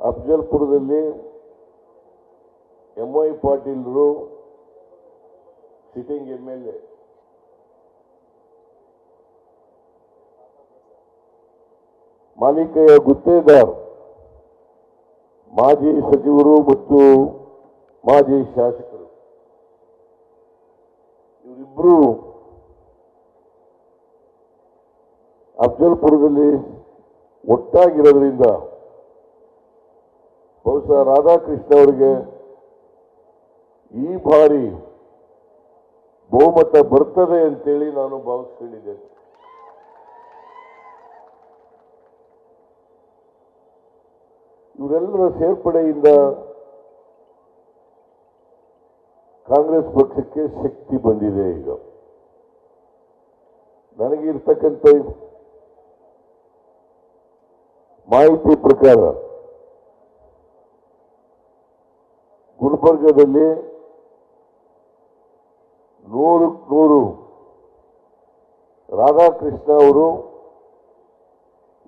ಅಫ್ಜಲ್ಪುರದಲ್ಲಿ M Y ಪಾಟೀಲ್ರು sitting M L A. Malikayya Guttedar, ಮಾಜಿ ಸಚಿವರು ಮತ್ತು ಮಾಜಿ ಶಾಸಕರು. ಇವರಿಬ್ಬರು ಅಫ್ಜಲ್ಪುರದಲ್ಲಿ ಒಟ್ಟಾಗಿರೋದ್ರಿಂದ ಬಹುಶಃ ರಾಧಾಕೃಷ್ಣ ಅವರಿಗೆ ಈ ಬಾರಿ ಬಹುಮತ ಬರ್ತದೆ ಅಂತೇಳಿ ನಾನು ಭಾವಿಸ್ಕೊಂಡಿದ್ದೇನೆ. ಇವರೆಲ್ಲರ ಸೇರ್ಪಡೆಯಿಂದ ಕಾಂಗ್ರೆಸ್ ಪಕ್ಷಕ್ಕೆ ಶಕ್ತಿ ಬಂದಿದೆ ಈಗ. ನನಗಿರ್ತಕ್ಕಂಥ ಮಾಹಿತಿ ಪ್ರಕಾರ ಗುಲ್ಬರ್ಗದಲ್ಲಿ ನೂರಕ್ಕೆ ನೂರು ರಾಧಾಕೃಷ್ಣ ಅವರು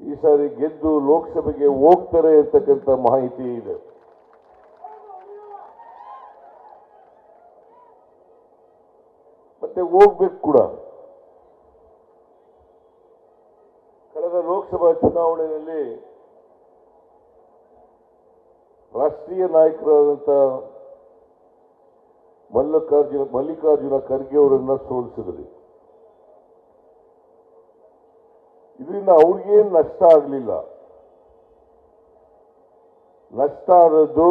ಈ ಸಾರಿ ಗೆದ್ದು ಲೋಕಸಭೆಗೆ ಹೋಗ್ತಾರೆ ಅಂತಕ್ಕಂಥ ಮಾಹಿತಿ ಇದೆ. ಮತ್ತೆ ಹೋಗ್ಬೇಕು ಕೂಡ. ಕಳೆದ ಲೋಕಸಭಾ ಚುನಾವಣೆಯಲ್ಲಿ ರಾಷ್ಟ್ರೀಯ ನಾಯಕರಾದಂತಹ ಮಲ್ಲಿಕಾರ್ಜುನ ಮಲ್ಲಿಕಾರ್ಜುನ ಖರ್ಗೆ ಅವರನ್ನ ಸೋಲಿಸಿದ್ರಿ. ಇದರಿಂದ ಅವ್ರಿಗೇನು ನಷ್ಟ ಆಗಲಿಲ್ಲ. ನಷ್ಟ ಆದದ್ದು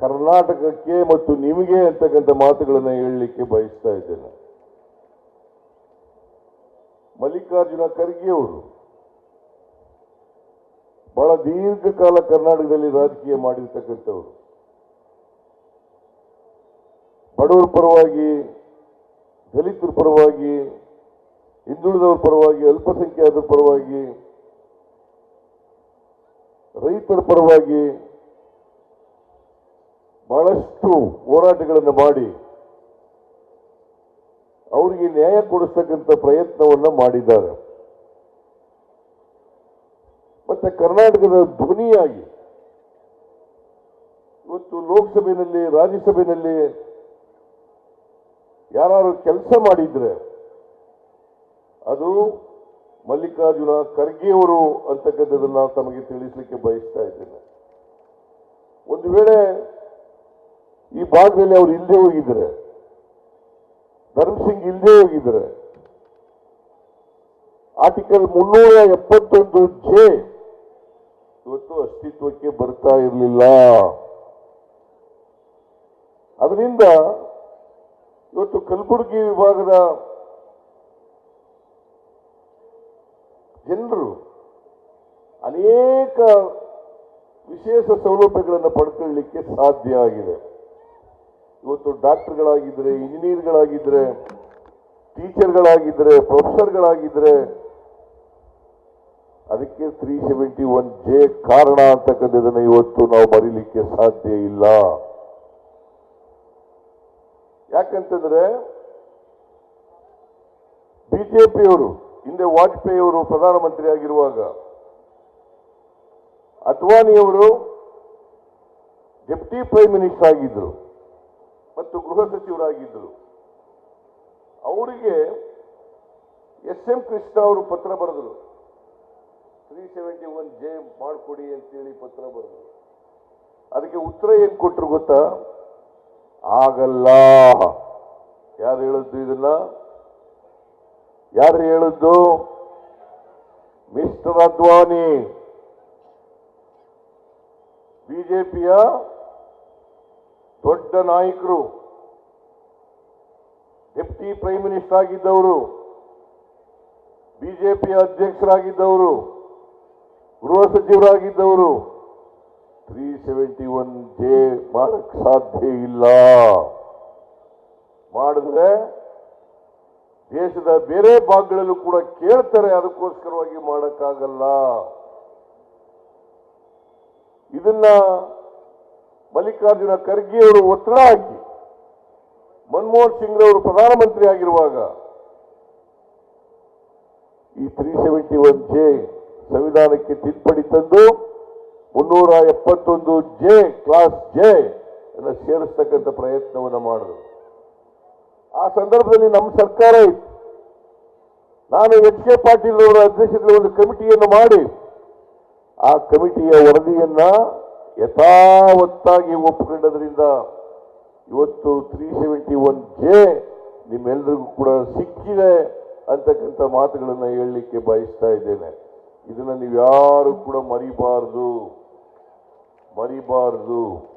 ಕರ್ನಾಟಕಕ್ಕೆ ಮತ್ತು ನಿಮಗೆ ಅಂತಕ್ಕಂಥ ಮಾತುಗಳನ್ನು ಹೇಳಲಿಕ್ಕೆ ಬಯಸ್ತಾ ಇದ್ದೇನೆ. ಮಲ್ಲಿಕಾರ್ಜುನ ಖರ್ಗೆ ಅವರು ಬಹಳ ದೀರ್ಘಕಾಲ ಕರ್ನಾಟಕದಲ್ಲಿ ರಾಜಕೀಯ ಮಾಡಿರ್ತಕ್ಕಂಥವರು. ಬಡವರ ಪರವಾಗಿ, ದಲಿತರ ಪರವಾಗಿ, ಹಿಂದುಳಿದವರ ಪರವಾಗಿ, ಅಲ್ಪಸಂಖ್ಯಾತರ ಪರವಾಗಿ, ರೈತರ ಪರವಾಗಿ ಬಹಳಷ್ಟು ಹೋರಾಟಗಳನ್ನು ಮಾಡಿ ಅವರಿಗೆ ನ್ಯಾಯ ಕೊಡಿಸ್ತಕ್ಕಂಥ ಪ್ರಯತ್ನವನ್ನು ಮಾಡಿದ್ದಾರೆ. ಮತ್ತೆ ಕರ್ನಾಟಕದ ಧ್ವನಿಯಾಗಿ ಇವತ್ತು ಲೋಕಸಭೆಯಲ್ಲಿ, ರಾಜ್ಯಸಭೆಯಲ್ಲಿ ಯಾರು ಕೆಲಸ ಮಾಡಿದ್ರೆ ಅದು ಮಲ್ಲಿಕಾರ್ಜುನ ಖರ್ಗೆಯವರು ಅಂತಕ್ಕಂಥದ್ದನ್ನು ತಮಗೆ ತಿಳಿಸಲಿಕ್ಕೆ ಬಯಸ್ತಾ ಇದ್ದೇನೆ. ಒಂದು ವೇಳೆ ಈ ಭಾಗದಲ್ಲಿ ಅವರು ಇಲ್ಲದೆ ಹೋಗಿದ್ರೆ, ಧರ್ಮಸಿಂಗ್ ಇಲ್ಲದೆ ಹೋಗಿದ್ರೆ, ಆರ್ಟಿಕಲ್ ಮುನ್ನೂರ ಎಪ್ಪತ್ತೊಂದು ಜೆ ಇವತ್ತು ಅಸ್ತಿತ್ವಕ್ಕೆ ಬರ್ತಾ ಇರಲಿಲ್ಲ. ಅದರಿಂದ ಇವತ್ತು ಕಲಬುರಗಿ ವಿಭಾಗದ ಜನರು ಅನೇಕ ವಿಶೇಷ ಸೌಲಭ್ಯಗಳನ್ನು ಪಡ್ಕೊಳ್ಳಿಕ್ಕೆ ಸಾಧ್ಯ ಆಗಿದೆ. ಇವತ್ತು ಡಾಕ್ಟರ್ಗಳಾಗಿದ್ರೆ, ಇಂಜಿನಿಯರ್ಗಳಾಗಿದ್ರೆ, ಟೀಚರ್ಗಳಾಗಿದ್ರೆ, ಪ್ರೊಫೆಸರ್ಗಳಾಗಿದ್ರೆ ಅದಕ್ಕೆ ತ್ರೀ ಸೆವೆಂಟಿ ಒನ್ ಜೆ ಕಾರಣ ಅಂತಕ್ಕಂಥದ್ದನ್ನು ಇವತ್ತು ನಾವು ಬರೀಲಿಕ್ಕೆ ಸಾಧ್ಯ ಇಲ್ಲ. ಯಾಕಂತಂದ್ರೆ ಬಿಜೆಪಿಯವರು, ಹಿಂದೆ ವಾಜಪೇಯಿ ಅವರು ಪ್ರಧಾನಮಂತ್ರಿ ಆಗಿರುವಾಗ ಅದ್ವಾನಿಯವರು ಡೆಪ್ಟಿ ಪ್ರೈಮ್ ಮಿನಿಸ್ಟರ್ ಆಗಿದ್ದರು ಮತ್ತು ಗೃಹ ಸಚಿವರಾಗಿದ್ದರು. ಅವರಿಗೆ ಎಸ್ ಎಂ ಕೃಷ್ಣ ಅವರು ಪತ್ರ ಬರೆದರು. ತ್ರೀ ಸೆವೆಂಟಿ ಒನ್ ಜೆ ಮಾಡಿಕೊಡಿ ಅಂತೇಳಿ ಪತ್ರ ಬರೆದ್ರು ಅದಕ್ಕೆ ಉತ್ತರ ಏನು ಕೊಟ್ಟರು ಗೊತ್ತಾ? ಆಗಲ್ಲ. ಯಾರು ಹೇಳಿದ್ದು ಇದನ್ನ? ಯಾರು ಹೇಳಿದ್ದು? ಮಿಸ್ಟರ್ ಅದ್ವಾನಿ. ಬಿಜೆಪಿಯ ದೊಡ್ಡ ನಾಯಕರು. ಡೆಪ್ಟಿ ಪ್ರೈಮ್ ಮಿನಿಸ್ಟರ್ ಆಗಿದ್ದವರು. ಬಿಜೆಪಿಯ ಅಧ್ಯಕ್ಷರಾಗಿದ್ದವರು. ಗೃಹ ಸಚಿವರಾಗಿದ್ದವರು. ತ್ರೀ ಸೆವೆಂಟಿ ಒನ್ ಜೆ ಮಾಡಕ್ ಸಾಧ್ಯ ಇಲ್ಲ. ಮಾಡಿದ್ರೆ ದೇಶದ ಬೇರೆ ಭಾಗಗಳಲ್ಲೂ ಕೂಡ ಕೇಳ್ತಾರೆ, ಅದಕ್ಕೋಸ್ಕರವಾಗಿ ಮಾಡಕ್ಕಾಗಲ್ಲ. ಇದನ್ನ ಮಲ್ಲಿಕಾರ್ಜುನ ಖರ್ಗೆ ಅವರು ಒತ್ತಡ ಹಾಕಿ, ಮನಮೋಹನ್ ಸಿಂಗ್ ಅವರು ಪ್ರಧಾನಮಂತ್ರಿ ಆಗಿರುವಾಗ ಈ ತ್ರೀ ಸೆವೆಂಟಿ ಒನ್ ಜೆ ಸಂವಿಧಾನಕ್ಕೆ ತಿದ್ದುಪಡಿ ತಂದು ಮುನ್ನೂರ ಎಪ್ಪತ್ತೊಂದು ಜೆ, ಕ್ಲಾಸ್ ಜೆ ಅನ್ನು ಸೇರಿಸ್ತಕ್ಕಂಥ ಪ್ರಯತ್ನವನ್ನು ಮಾಡಿದ್ರು. ಆ ಸಂದರ್ಭದಲ್ಲಿ ನಮ್ಮ ಸರ್ಕಾರ ಇತ್ತು. ನಾನು ಎಚ್ ಕೆ ಪಾಟೀಲ್ ಅವರ ಅಧ್ಯಕ್ಷತೆಯಲ್ಲಿ ಒಂದು ಕಮಿಟಿಯನ್ನು ಮಾಡಿ, ಆ ಕಮಿಟಿಯ ವರದಿಯನ್ನ ಯಥಾವತ್ತಾಗಿ ಒಪ್ಪಿಕೊಂಡದ್ರಿಂದ ಇವತ್ತು ತ್ರೀ ಸೆವೆಂಟಿ ಒನ್ ಜೆ ನಿಮ್ಮೆಲ್ಲರಿಗೂ ಕೂಡ ಸಿಕ್ಕಿದೆ ಅಂತಕ್ಕಂಥ ಮಾತುಗಳನ್ನು ಹೇಳಲಿಕ್ಕೆ ಬಯಸ್ತಾ ಇದ್ದೇನೆ. ಇದನ್ನ ನೀವು ಯಾರು ಕೂಡ ಮರಿಬಾರದು. ಮರಿಬಾರದು.